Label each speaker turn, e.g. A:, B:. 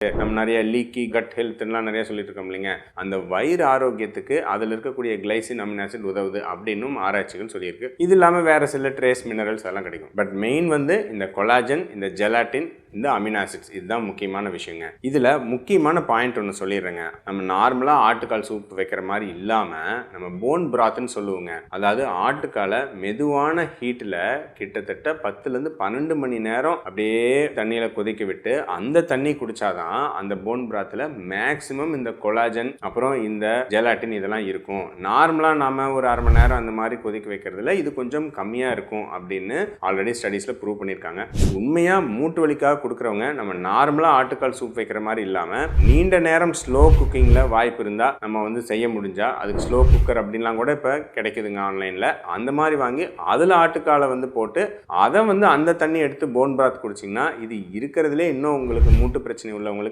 A: நம்ம நிறைய leaky cut ஹெல்த்லாம் நிறைய சொல்லிட்டு இருக்கோம் இல்லைங்க. அந்த வயிறு ஆரோக்கியத்துக்கு அதில் இருக்கக்கூடிய கிளைசின் அமின் ஆசிட் உதவுது அப்படின்னும் ஆராய்ச்சிகள் சொல்லியிருக்கு. இது இல்லாமல் வேற சில ட்ரேஸ் மினரல்ஸ் எல்லாம் கிடைக்கும். பட் மெயின் வந்து இந்த கொலாஜன் இந்த ஜெலாட்டின் இந்த அமின் ஆசிட்ஸ் இதுதான் முக்கியமான விஷயங்க. இதில் முக்கியமான பாயிண்ட் ஒன்று சொல்லிடுறேங்க. நம்ம நார்மலாக ஆட்டுக்கால் சூப் வைக்கிற மாதிரி இல்லாமல் நம்ம போன் பிராத்துன்னு சொல்லுவோங்க. அதாவது ஆட்டுக்காலை மெதுவான ஹீட்டில் கிட்டத்தட்ட பத்துலேருந்து பன்னெண்டு மணி நேரம் அப்படியே தண்ணியில் கொதிக்க விட்டு அந்த தண்ணி குடித்தாதான் அந்த போன் பிராத்தில் மேக்ஸிமம் இந்த கொலாஜன் அப்புறம் இந்த ஜெலாட்டின் இதெல்லாம் இருக்கும். நார்மலாக நாம் ஒரு அரை மணி நேரம் அந்த மாதிரி கொதிக்க வைக்கிறதுல இது கொஞ்சம் கம்மியாக இருக்கும் அப்படின்னு ஆல்ரெடி ஸ்டடீஸில் ப்ரூவ் பண்ணியிருக்காங்க. உண்மையாக மூட்டு வலிக்காக கொடுக்குறவங்க நம்ம நார்மலாக ஆட்டுக்கால் சூப் வைக்கிற மாதிரி இல்லாமல் நீண்ட நேரம் ஸ்லோ குக்கிங்கில் வாய்ப்பு இருந்தால் நம்ம வந்து செய்ய முடிஞ்சால் அதுக்கு ஸ்லோ குக்கர் அப்படின்லாம் கூட இப்போ கிடைக்குதுங்க ஆன்லைனில் அந்த மாதிரி வாங்கி அதில் ஆட்டுக்காலை வந்து போட்டு அதை வந்து அந்த தண்ணி எடுத்து போன் பிராத் குடிச்சிங்கன்னா இது இருக்கிறதுலே இன்னும் உங்களுக்கு மூட்டு பிரச்சனை உள்ளவங்களுக்கு